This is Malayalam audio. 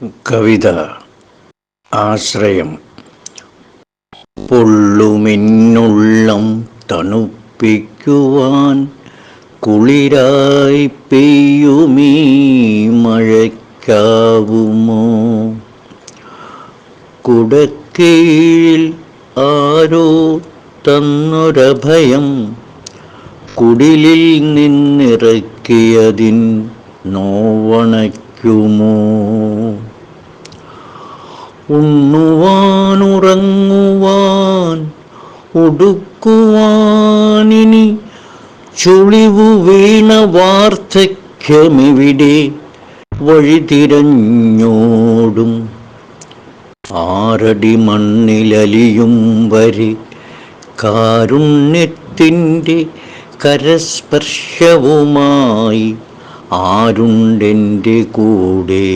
കവിത ആശ്രയം പൊള്ളുമെന്നുള്ളം തണുപ്പിക്കുവാൻ കുളിരായി പെയ്യുമീ മഴയ്ക്കാവുമോ? കുടക്കീഴിൽ ആരോ തന്നൊരഭയം കുടിലിൽ നിന്നിറക്കിയതിൻ നോവണയ്ക്കുമോ ഉണ്ണുവാനുറങ്ങുവാൻ ഉടുക്കുവാനിനി ചുളിവു വീണ വാർദ്ധക്യമെവിടെ? വഴിതിരഞ്ഞോടും ആറടി മണ്ണിലലിയും വരെ കാരുണ്യത്തിന്റെ കരസ്പർശവുമായി ആരുണ്ടെന്റെ കൂടെ?